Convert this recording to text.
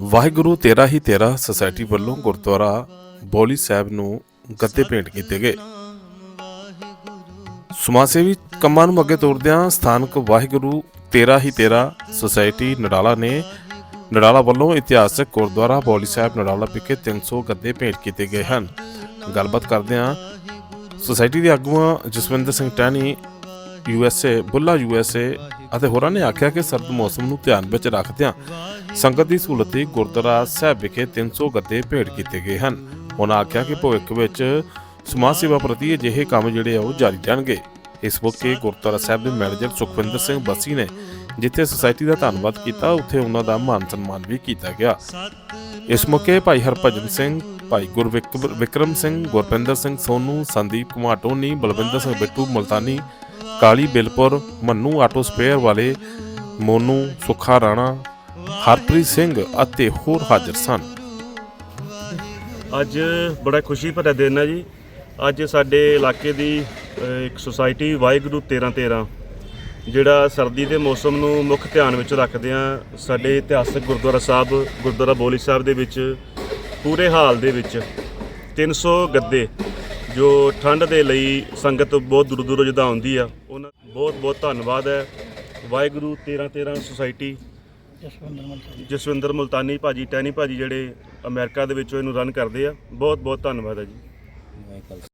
ਵਾਹਿਗੁਰੂ, ਤੇਰਾ ਹੀ ਤੇਰਾ ਸੁਸਾਇਟੀ ਵੱਲੋਂ ਗੁਰਦੁਆਰਾ ਬੋਲੀ ਸਾਹਿਬ ਨੂੰ ਗੱਦੇ ਭੇਂਟ ਕੀਤੇ ਗਏ। ਸਮਾਜ ਸੇਵੀ ਕੰਮਾਂ ਨੂੰ ਅੱਗੇ ਤੋਰਦਿਆਂ ਸਥਾਨਕ ਵਾਹਿਗੁਰੂ, ਤੇਰਾ ਹੀ ਤੇਰਾ ਸੁਸਾਇਟੀ ਨਡਾਲਾ ਨੇ ਨਡਾਲਾ ਵੱਲੋਂ ਇਤਿਹਾਸਕ ਗੁਰਦੁਆਰਾ ਬੋਲੀ ਸਾਹਿਬ ਨਡਾਲਾ ਵਿਖੇ 300 ਗੱਦੇ ਭੇਂਟ ਕੀਤੇ ਗਏ ਹਨ। ਗੱਲਬਾਤ ਕਰਦਿਆਂ ਸੁਸਾਇਟੀ ਦੇ ਆਗੂਆਂ ਜਸਵਿੰਦਰ ਸਿੰਘ ਟਾਣੀ ਯੂਐਸਏ ਬੁੱਲਾ ਯੂਐਸਏ ਅਤੇ ਹੋਰਾਂ ਨੇ ਆਖਿਆ ਕਿ ਸਰਦ ਮੌਸਮ ਨੂੰ ਧਿਆਨ ਵਿੱਚ ਰੱਖਦਿਆਂ ਸੰਗਤ ਦੀ ਸਹੂਲਤ ਲਈ ਗੁਰਦੁਆਰਾ ਸਾਹਿਬ ਵਿਖੇ 300 ਗੱਦੇ ਭੇਟ ਕੀਤੇ ਗਏ ਹਨ। ਉਹਨਾਂ ਆਖਿਆ ਕਿ ਭਵਿੱਖ ਵਿੱਚ ਸਮਾਜ ਸੇਵਾ ਪ੍ਰਤੀ ਅਜਿਹੇ ਕੰਮ ਜਿਹੜੇ ਆ, ਉਹ ਜਾਰੀ ਰਹਿਣਗੇ। ਇਸ ਮੌਕੇ ਗੁਰਦੁਆਰਾ ਸਾਹਿਬ ਦੇ ਮੈਨੇਜਰ ਸੁਖਵਿੰਦਰ ਸਿੰਘ ਬੱਸੀ ਨੇ ਜਿੱਥੇ ਸੁਸਾਇਟੀ ਦਾ ਧੰਨਵਾਦ ਕੀਤਾ, ਉੱਥੇ ਉਹਨਾਂ ਦਾ ਮਾਨ ਸਨਮਾਨ ਵੀ ਕੀਤਾ ਗਿਆ। ਇਸ ਮੌਕੇ ਭਾਈ Harbhajan Singh, Bhai ਗੁਰਵਿਕ- Vikram Singh, Gurpinder Singh, Sonu, Sandeep Kumar Tony, Balwinder Singh Bittu, Maltani Kali Bilpur, Mannu auto spare ਵਾਲੇ ਮੋਨੂ, ਸੁਖਾ ਰਾਣਾ, ਹਰਪ੍ਰੀਤ ਸਿੰਘ ਅਤੇ ਹੋਰ ਹਾਜ਼ਰ ਸਨ। ਅੱਜ ਬੜਾ ਖੁਸ਼ੀ ਭਰਿਆ ਦਿਨ ਹੈ ਜੀ। ਅੱਜ ਸਾਡੇ ਇਲਾਕੇ ਦੀ ਇੱਕ ਸੁਸਾਇਟੀ ਵਾਹਿਗੁਰੂ 1313 ਜਿਹੜਾ ਸਰਦੀ ਦੇ ਮੌਸਮ ਨੂੰ ਮੁੱਖ ਧਿਆਨ ਵਿੱਚ ਰੱਖਦੇ ਰੱਖਦਿਆਂ ਸਾਡੇ ਇਤਿਹਾਸਕ ਗੁਰਦੁਆਰਾ ਸਾਹਿਬ, ਗੁਰਦੁਆਰਾ ਬੋਲੀ ਸਾਹਿਬ ਦੇ ਵਿੱਚ, ਪੂਰੇ ਹਾਲ ਦੇ ਵਿੱਚ 300 ਗੱਦੇ ਜੋ ਠੰਡ ਦੇ ਲਈ ਸੰਗਤ ਬਹੁਤ ਦੂਰ ਦੂਰੋਂ ਜਿੱਦਾਂ ਆਉਂਦੀ ਆ, ਉਹਨਾਂ ਬਹੁਤ ਬਹੁਤ ਧੰਨਵਾਦ ਹੈ। ਵਾਹਿਗੁਰੂ 1313 ਸੁਸਾਇਟੀ, ਜਸਵਿੰਦਰ ਮੁਲਤਾਨੀ ਭਾਜੀ, ਟੈਨੀ ਭਾਜੀ ਜਿਹੜੇ ਅਮਰੀਕਾ ਦੇ ਵਿੱਚੋਂ ਇਹਨੂੰ ਰਨ ਕਰਦੇ ਆ। ਬਹੁਤ ਬਹੁਤ ਧੰਨਵਾਦ ਹੈ ਜੀ।